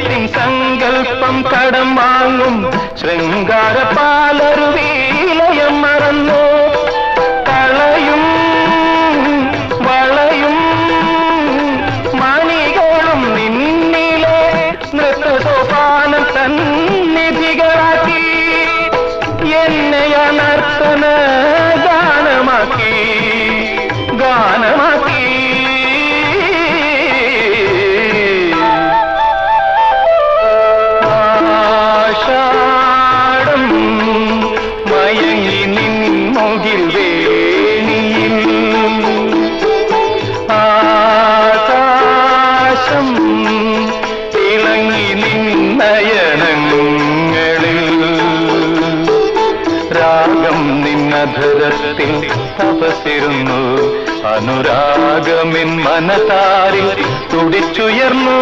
പ്രണയത്തിൻ സങ്കല്പം കടം വാങ്ങും. ശൃംഗാര പാലരുവീലയം മറന്നു. കളയും വളയും മണികളും നിന്നിലെ നൃത്ത സോപാനം സന്നിധികളാക്കി എന്നെ അനർത്തന ഗാനമാക്കി. ഗാനമാക്കി നിൻമുകിൽ വേണിയിൽ ആകാശം തിളങ്ങി നിന്നയണങ്ങളിൽ രാഗം നിന്നധരത്തിൽ തപസിരുന്നു. അനുരാഗമിൻ മനതാരിൽ തുടിച്ചുയർന്നു.